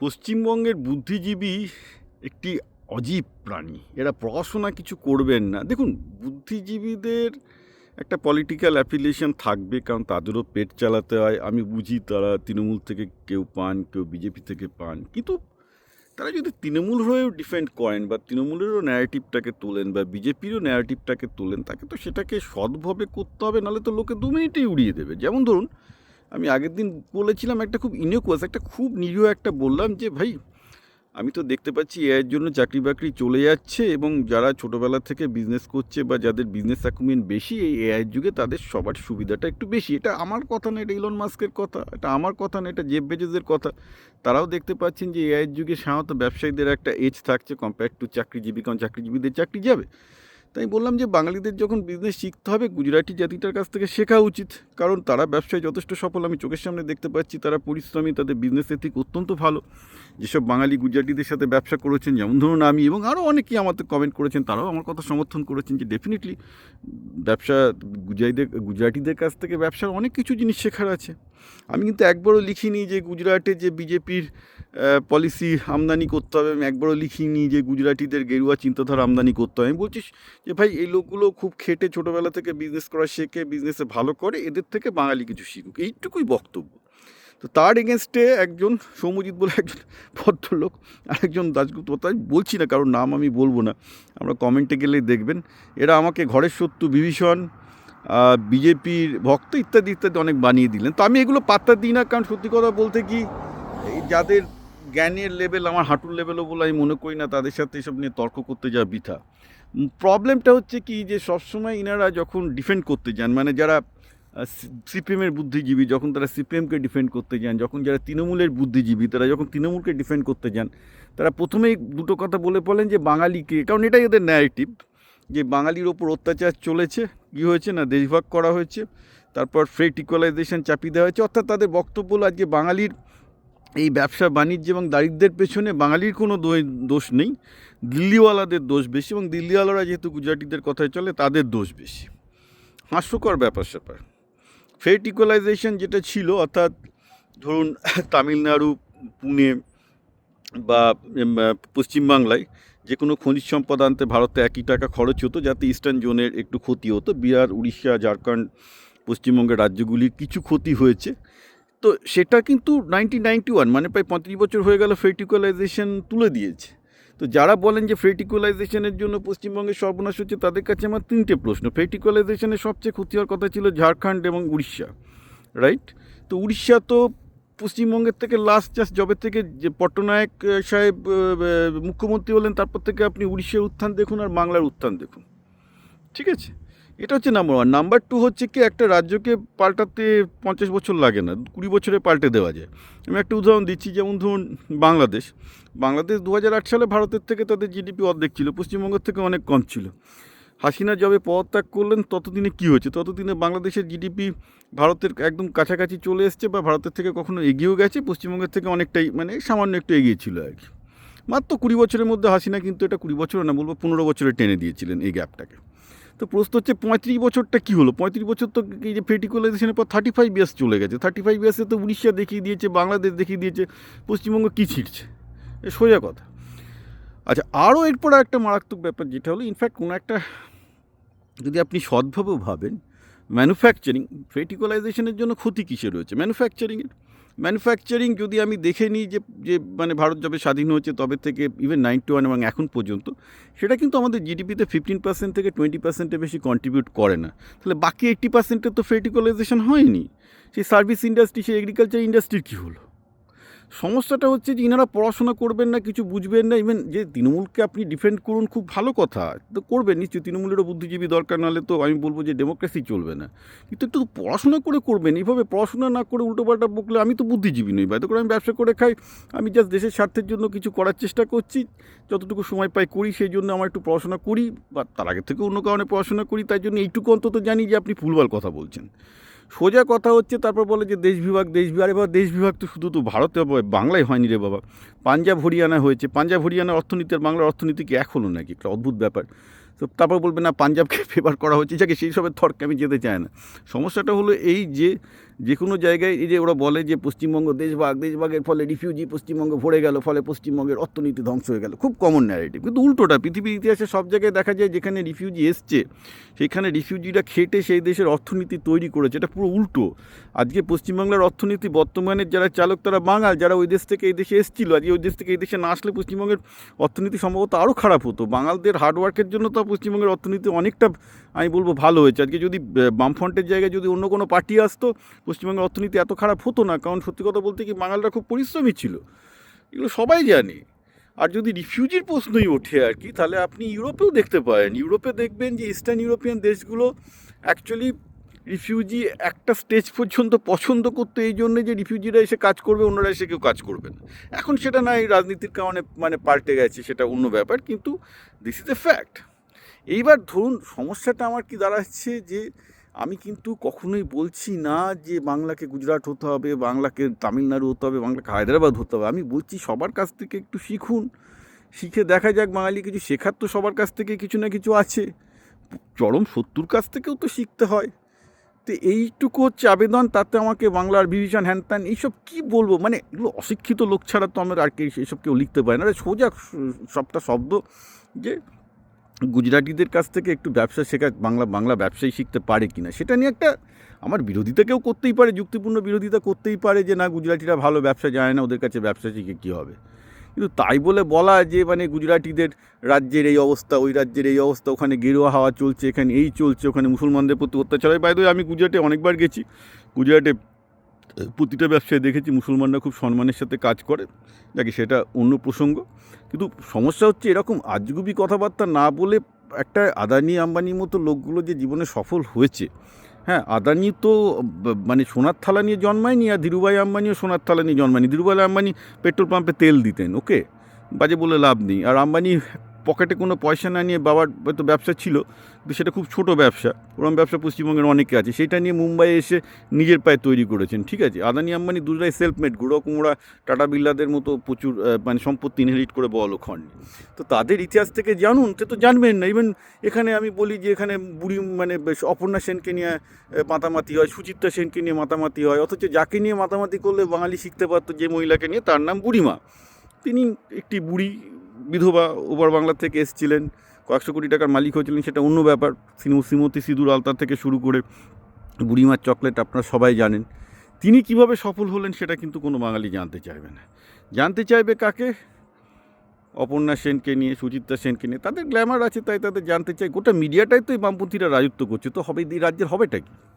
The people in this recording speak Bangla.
পশ্চিমবঙ্গের বুদ্ধিজীবী একটি অজীব প্রাণী। এরা পড়াশোনা কিছু করবেন না। দেখুন, বুদ্ধিজীবীদের একটা পলিটিক্যাল অ্যাফিলিয়েশন থাকবে, কারণ তাদেরও পেট চালাতে হয়। আমি বুঝি তারা তৃণমূল থেকে কেউ পান, কেউ বিজেপি থেকে পান। কিন্তু তারা যদি তৃণমূল হয়েও ডিফেন্ড করেন বা তৃণমূলেরও ন্যারেটিভটাকে তোলেন বা বিজেপিরও ন্যারেটিভটাকে তোলেন, তাকে তো সেটাকে সৎভাবে করতে হবে, নাহলে তো লোকে দু মিনিটেই উড়িয়ে দেবে। যেমন ধরুন আমি আগের দিন বলেছিলাম একটা খুব ইনোকুয়াস একটা খুব নিরীহ একটা বললাম যে, ভাই, আমি তো দেখতে পাচ্ছি এর জন্য চাকরি বাকরি চলে যাচ্ছে এবং যারা ছোটোবেলা থেকে বিজনেস করছে বা যাদের বিজনেস অ্যাকুমেন্ট বেশি, এই এআইয়ের যুগে তাদের সবার সুবিধাটা একটু বেশি। এটা আমার কথা না, এটা ইলন মাস্কের কথা, এটা আমার কথা না, এটা জেব বেজেসের কথা। তারাও দেখতে পাচ্ছেন যে এআইয়ের যুগে সাধারণত ব্যবসায়ীদের একটা এজ থাকছে কম্পেয়ার টু চাকরিজীবী, কারণ চাকরিজীবীদের চাকরি যাবে। তাই বললাম যে বাঙালিদের যখন বিজনেস শিখতে হবে, গুজরাটি জাতিটার কাছ থেকে শেখা উচিত। কারণ তারা ব্যবসায় যথেষ্ট সফল, আমি চোখের সামনে দেখতে পাচ্ছি তারা পরিশ্রমী, তাদের বিজনেস এথিক অত্যন্ত ভালো। যেসব বাঙালি গুজরাটিদের সাথে ব্যবসা করেছেন, যেমন ধরুন আমি এবং আরও অনেকেই আমাদের কমেন্ট করেছেন, তারাও আমার কথা সমর্থন করেছেন যে ডেফিনেটলি ব্যবসা গুজরাটিদের গুজরাটিদের কাছ থেকে ব্যবসার অনেক কিছু জিনিস শেখার আছে। আমি কিন্তু একবারও লিখিনি যে গুজরাটে যে বিজেপির পলিসি আমদানি করতে হবে, আমি একবারও লিখিনি যে গুজরাটিদের গেরুয়া চিন্তাধারা আমদানি করতে হবে। আমি বলছি যে ভাই, এই লোকগুলো খুব খেটে ছোটোবেলা থেকে বিজনেস করা শেখে বিজনেসে ভালো করে, এদের থেকে বাঙালি কিছু শিখুক। এইটুকুই বক্তব্য। তো তার এগেনস্টে একজন সৌমজিৎ বলে একজন ভদ্রলোক, আরেকজন দাসগুপ্ত তাই বলছি না কারোর নাম আমি বলব না। আমরা কমেন্টে গেলেই দেখবেন। এরা আমাকে ঘরের শত্রু, বিভীষণ বিজেপির ভক্ত ইত্যাদি ইত্যাদি অনেক বানিয়ে দিলেন। তো আমি এগুলো পাত্তা দিই না, কারণ সত্যি কথা বলতে কি যাদের জ্ঞানের লেভেল আমার হাঁটুর লেভেলও বলে আমি মনে করি না, তাদের সাথে এসব নিয়ে তর্ক করতে যাওয়া বৃথা। প্রবলেমটা হচ্ছে কি, যে সবসময় ইনারা যখন ডিফেন্ড করতে যান মানে যারা সিপিএমের বুদ্ধিজীবী, যখন তারা সিপিএমকে ডিফেন্ড করতে যান, যখন যারা তৃণমূলের বুদ্ধিজীবী, তারা যখন তৃণমূলকে ডিফেন্ড করতে যান, তারা প্রথমেই দুটো কথা বলে বলেন যে বাঙালিকে, কারণ এটাই এদের ন্যারেটিভ যে বাঙালির ওপর অত্যাচার চলেছে, কী হয়েছে না দেশভাগ করা হয়েছে, তারপর ফ্রেট ইকুয়ালাইজেশন চাপিয়ে দেওয়া হয়েছে, অর্থাৎ তাদের বক্তব্য হলো আজকে বাঙালির এই ব্যবসা বাণিজ্য এবং দারিদ্রের পেছনে বাঙালির কোনো দোষ নেই, দিল্লিওয়ালাদের দোষ বেশি এবং দিল্লিওয়ালারা যেহেতু গুজরাটিদের কথায় চলে, তাদের দোষ বেশি। হাস্যকর ব্যাপার স্যাপার। ফ্রেট ইকুয়ালাইজেশন যেটা ছিল, অর্থাৎ ধরুন তামিলনাড়ু, পুনে বা পশ্চিমবাংলায় যে কোনো খনিজ সম্পদ আনতে ভারতে একই টাকা খরচ হতো, যাতে ইস্টার্ন জোনের একটু ক্ষতি হতো। বিহার, উড়িষ্যা, ঝাড়খণ্ড, পশ্চিমবঙ্গের রাজ্যগুলির কিছু ক্ষতি হয়েছে। তো সেটা কিন্তু নাইনটিন নাইনটি ওয়ান মানে প্রায় পঁয়ত্রিশ বছর হয়ে গেল ফেটিকুয়ালাইজেশন তুলে দিয়েছে। তো যারা বলেন যে ফেটিকুয়ালাইজেশনের জন্য পশ্চিমবঙ্গের সর্বনাশ হচ্ছে, তাদের কাছে আমার তিনটে প্রশ্ন। ফেটিকুয়ালাইজেশনের সবচেয়ে ক্ষতি হওয়ার কথা ছিল ঝাড়খণ্ড এবং উড়িষ্যা রাইট তো উড়িষ্যা তো পশ্চিমবঙ্গের থেকে লাস্ট জাস্ট জবে থেকে যে পট্টনায়ক সাহেব মুখ্যমন্ত্রী হলেন, তারপর থেকে আপনি উড়িষ্যার উত্থান দেখুন আর বাংলার উত্থান দেখুন। ঠিক আছে? এটা হচ্ছে নাম্বার ওয়ান নাম্বার টু হচ্ছে কি, একটা রাজ্যকে পাল্টাতে পঞ্চাশ বছর লাগে না, কুড়ি বছরে পাল্টে দেওয়া যায়। আমি একটা উদাহরণ দিচ্ছি, যেমন ধরুন বাংলাদেশ। বাংলাদেশ দু হাজার আট সালে ভারতের থেকে তাদের জিডিপি অর্ধেক ছিল, পশ্চিমবঙ্গের থেকে অনেক কম ছিল। হাসিনা যবে পদত্যাগ করলেন, ততদিনে কী হয়েছে? ততদিনে বাংলাদেশের জিডিপি ভারতের একদম কাছাকাছি চলে এসছে বা ভারতের থেকে কখনো এগিয়েও গেছে, পশ্চিমবঙ্গের থেকে অনেকটাই মানে সামান্য একটু এগিয়ে ছিল আর কি। মাত্র কুড়ি বছরের মধ্যে হাসিনা কিন্তু এটা কুড়ি বছর না, বলব পনেরো বছরে টেনে দিয়েছিলেন এই গ্যাপটাকে তো প্রশ্ন হচ্ছে পঁয়ত্রিশ বছরটা কী হলো? পঁয়ত্রিশ বছর তো এই যে ফেটিকুলাইজেশনের পর থার্টি ফাইভ ইয়ার্স চলে গেছে। থার্টি ফাইভ ইয়ার্সে তো উড়িষ্যা দেখিয়ে দিয়েছে, বাংলাদেশ দেখিয়ে দিয়েছে, পশ্চিমবঙ্গ কী ছিঁড়ছে? এ সোজা কথা। আচ্ছা আরও এরপর একটা মারাত্মক ব্যাপার, যেটা হলো ইনফ্যাক্ট কোনো একটা যদি আপনি সৎভাবেও ভাবেন ম্যানুফ্যাকচারিং ফেটিকুলাইজেশনের জন্য ক্ষতি কিসে রয়েছে? ম্যানুফ্যাকচারিংয়ের ম্যানুফ্যাকচারিং যদি আমি দেখে নিই যে যে মানে ভারত যবে স্বাধীন হয়েছে, তবে থেকে ইভেন নাইনটি ওয়ান এবং এখন পর্যন্ত, সেটা কিন্তু আমাদের জিডিপিতে ফিফটিন পার্সেন্ট থেকে টোয়েন্টি পার্সেন্টের বেশি কন্ট্রিবিউট করে না। তাহলে বাকি এইট্টি পার্সেন্টের তো ফেটিকুলাইজেশন হয়নি। সেই সার্ভিস ইন্ডাস্ট্রি সেই এগ্রিকালচার ইন্ডাস্ট্রির কী হলো? সমস্যাটা হচ্ছে যে ইনারা পড়াশোনা করবেন না, কিছু বুঝবেন না ইভেন যে তৃণমূলকে আপনি ডিফেন্ড করুন খুব ভালো কথা, তো করবেন, নিশ্চয়ই তৃণমূলেরও বুদ্ধিজীবী দরকার, নাহলে তো আমি বলব যে ডেমোক্রেসি চলবে না। কিন্তু একটু পড়াশোনা করে করবেন, এইভাবে পড়াশোনা না করে উল্টোপাল্টা বকলে আমি তো বুদ্ধিজীবী নই বাইতে করে আমি ব্যবসা করে খাই, আমি জাস্ট দেশের স্বার্থের জন্য কিছু করার চেষ্টা করছি, যতটুকু সময় পাই করি, সেই জন্য আমার একটু পড়াশোনা করি, বা তার আগে থেকে অন্য কারণে পড়াশোনা করি, তাই জন্য এইটুকু অন্তত জানি যে আপনি ভুলভাল কথা বলছেন। সোজা কথা হচ্ছে, তারপর বলে যে দেশ বিভাগ দেশ বিভাগ এবার দেশ বিভাগ তো শুধু তো ভারতে বাংলায় হয়নি রে বাবা। পাঞ্জাব, হরিয়ানা হয়েছে। পাঞ্জাব, হরিয়ানার অর্থনীতি আর বাংলার অর্থনীতি কি এক হলো নাকি? একটা অদ্ভুত ব্যাপার। তো তারপর বলবে, না, পাঞ্জাবকে ফেভার করা হচ্ছে। যাকে, সেই সবের থর্কে আমি যেতে চাই না। সমস্যাটা হলো এই যে যে কোনো জায়গায় এই যে ওরা বলে যে পশ্চিমবঙ্গ দেশভাগ, দেশভাগের ফলে রিফিউজি পশ্চিমবঙ্গ ভরে গেল, ফলে পশ্চিমবঙ্গের অর্থনীতি ধ্বংস হয়ে গেল। খুব কমন ন্যারেটিভ কিন্তু উল্টোটা, পৃথিবীর ইতিহাসে সব জায়গায় দেখা যায় যেখানে রিফিউজি এসছে, সেখানে রিফিউজিরা খেটে সেই দেশের অর্থনীতি তৈরি করেছে। এটা পুরো উল্টো। আজকে পশ্চিমবাংলার অর্থনীতি বর্তমানে যারা চালক, তারা বাঙাল। যারা ওই দেশ থেকে এই দেশে এসেছিল, আজকে ওই দেশ থেকে এই দেশে না আসলে পশ্চিমবঙ্গের অর্থনীতি সম্ভবত আরও খারাপ হতো। বাঙালদের হার্ডওয়ার্কের জন্য তো পশ্চিমবঙ্গের অর্থনীতি অনেকটা, আমি বলব, ভালো হয়েছে। আজকে যদি বামফ্রন্টের জায়গায় যদি অন্য কোনো পার্টি আসতো পশ্চিমবঙ্গের অর্থনীতি এত খারাপ হতো না, কারণ সত্যি কথা বলতে কি বাঙালরা খুব পরিশ্রমী ছিল। এগুলো সবাই জানে। আর যদি রিফিউজির প্রশ্নই ওঠে আর কি, তাহলে আপনি ইউরোপেও দেখতে পারেন। ইউরোপে দেখবেন যে ইস্টার্ন ইউরোপিয়ান দেশগুলো অ্যাকচুয়ালি রিফিউজি একটা স্টেজ পর্যন্ত পছন্দ করতো, এই জন্য যে রিফিউজিরা এসে কাজ করবে, অন্যরা এসে কেউ কাজ করবে না। এখন সেটা না, এই রাজনীতির কারণে মানে পাল্টে গেছে, সেটা অন্য ব্যাপার, কিন্তু দিস ইজ এ ফ্যাক্ট এইবার ধরুন, সমস্যাটা আমার কি দাঁড়াচ্ছে যে আমি কিন্তু কখনোই বলছি না যে বাংলাকে গুজরাট হতে হবে, বাংলাকে তামিলনাড়ু হতে হবে, বাংলাকে হায়দ্রাবাদ হতে হবে। আমি বলছি সবার কাছ থেকে একটু শিখুন। শিখে দেখা যাক বাঙালি কিছু শেখার তো সবার কাছ থেকে কিছু না কিছু আছে। চরম শত্রুর কাছ থেকেও তো শিখতে হয়। তো এইটুকু হচ্ছে আবেদন, তাতে আমাকে বাংলার ভিশন হ্যান ত্যান এইসব কী বলব? মানে এগুলো অশিক্ষিত লোক ছাড়া তো আমার আর কি এসব কেউ লিখতে পারে না। সোজা সবটা শব্দ যে গুজরাটিদের কাছ থেকে একটু ব্যবসা শেখা, বাংলা বাংলা ব্যবসায়ী শিখতে পারে কি না সেটা নিয়ে একটা আমার বিরোধিতা কেউ করতেই পারে, যুক্তিপূর্ণ বিরোধিতা করতেই পারে যে না, গুজরাটিরা ভালো ব্যবসা জানে না, ওদের কাছে ব্যবসা শিখে কী হবে। কিন্তু তাই বলে বলা যে মানে গুজরাটিদের রাজ্যের এই অবস্থা, ওই রাজ্যের এই অবস্থা, ওখানে গেরুয়া হাওয়া চলছে, এখানে এই চলছে, ওখানে মুসলমানদের প্রতি অত্যাচার হয়। বাইরে আমি গুজরাটে অনেকবার গেছি। গুজরাটে প্রতিটা ব্যবসায় দেখেছি মুসলমানরা খুব সম্মানের সাথে কাজ করে যাকে সেটা অন্য প্রসঙ্গ। কিন্তু সমস্যা হচ্ছে এরকম আজগুবি কথাবার্তা না বলে একটা আদানি আম্বানির মতো লোকগুলো যে জীবনে সফল হয়েছে। হ্যাঁ আদানি তো মানে সোনার থালা নিয়ে জন্মায়নি আর ধীরুভাই আম্বানিও সোনার থালা নিয়ে জন্মায়নি। ধীরুভাই আম্বানি পেট্রোল পাম্পে তেল দিতেন, ওকে? বাজে বলে লাভ নেই। আর আম্বানি পকেটে কোনো পয়সা না নিয়ে বাবার হয়তো ব্যবসা ছিল, কিন্তু সেটা খুব ছোট ব্যবসা। ওরকম ব্যবসা পশ্চিমবঙ্গের অনেকে আছে। সেটা নিয়ে মুম্বাইয়ে এসে নিজের পায়ে তৈরি করেছেন, ঠিক আছে? আদানি আম্বানি দুজনাই সেলফ মেড গুঁড়ো কুমড়া, টাটা বিল্লাদের মতো প্রচুর মানে সম্পত্তি ইনহেরিট করে লোক হননি। তো তাদের ইতিহাস থেকে জানুন, সে তো জানবেন না। ইভেন এখানে আমি বলি যে এখানে বুড়ি মানে অপর্ণা সেনকে নিয়ে মাতামাতি হয়, সুচিত্রা সেনকে নিয়ে মাতামাতি হয়, অথচ যাকে নিয়ে মাতামাতি করলে বাঙালি শিখতে পারতো যে মহিলাকে নিয়ে, তার নাম বুড়িমা। তিনি একটি বুড়ি বিধবা ওপার বাংলা থেকে এসেছিলেন, কয়েকশো কোটি টাকার মালিক হয়েছিলেন, সেটা অন্য ব্যাপার। শ্রীম- শ্রীমতী সিঁদুর আলতার থেকে শুরু করে বুড়িমার চকলেট আপনারা সবাই জানেন। তিনি কীভাবে সফল হলেন সেটা কিন্তু কোনো বাঙালি জানতে চাইবে না। জানতে চাইবে কাকে? অপর্ণা সেনকে নিয়ে, সুচিত্রা সেনকে নিয়ে। তাদের গ্ল্যামার আছে, তাই তাদের জানতে চাই। গোটা মিডিয়াটাই তো এই বামপন্থীরা রাজত্ব করছে, তো হবে এই রাজ্যের হবেটা কি?